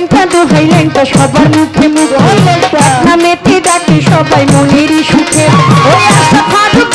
লেংটা দোহাই লেংটা সবার মুখে মুখে নামেতে ডাকে সবাই মনেরই সুখে। ওই আশা ফারুক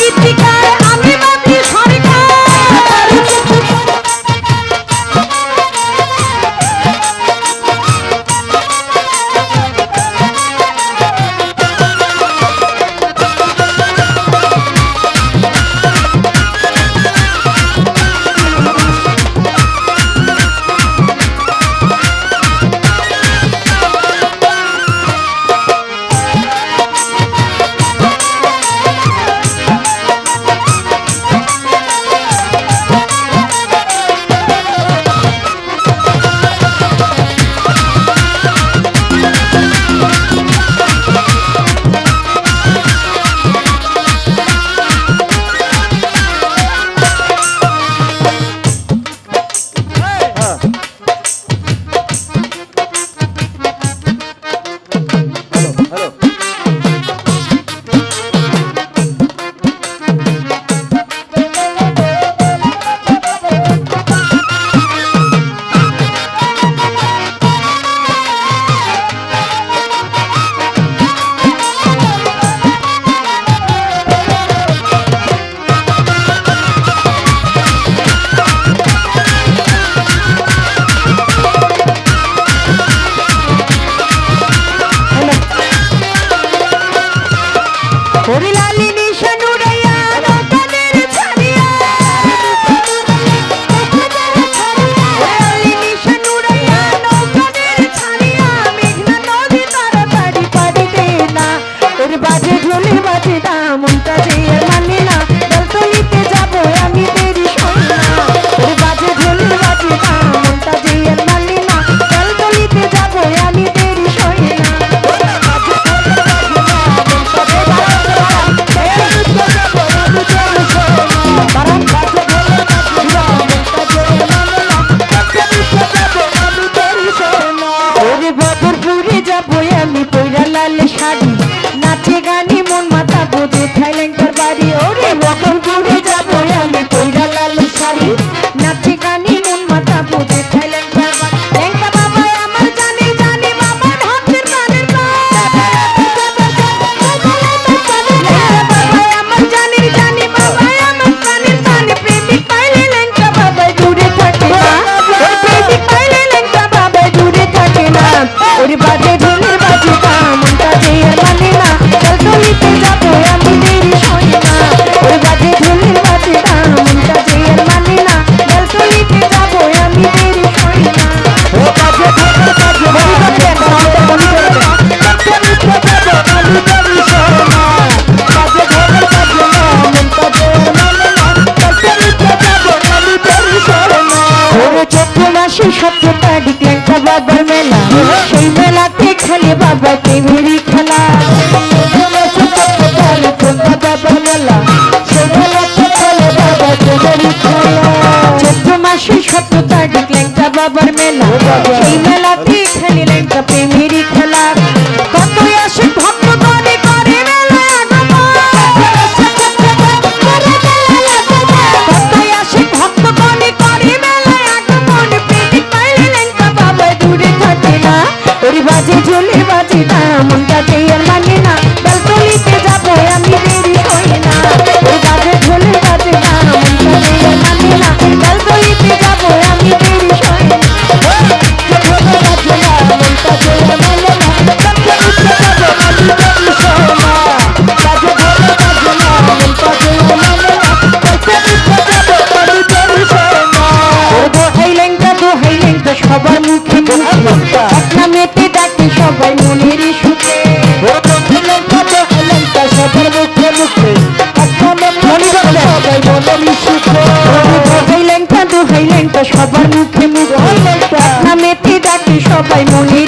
থাইল্যান্ডের ওরে ওরে করে যাব আমি। চোদ্দ মাসে সত্য বাবার মেলা সেই মেলাতে খেলে বাবা টেবিরি খেলা। চোদ্দ মাসে সত্য বাবার মেলা সেই মেলাতে বাজে না মনটা আর মানে না দলতলিতে যাব আমি দেরি হয় না। ওরে বাজে ঝোলে বাজে না মনটা আর মানে না দলতলিতে যাব আমি দেরি হয় না। ঝোলে বাজে না মনটা আর মানে না দলতলিতে যাব আমি দেরি হয় না বাজে ঝোলে বাজে না মনটা আর মানে না সবার মুখে মুখে। মেতে ডাকে সবাই মনের সুখে সবার মুখে মুখে সবাই মনের সুখে হাইলেংটা দু সবার মুখে মুখে। মেতে ডাকে সবাই মনের সুখে ওই আশা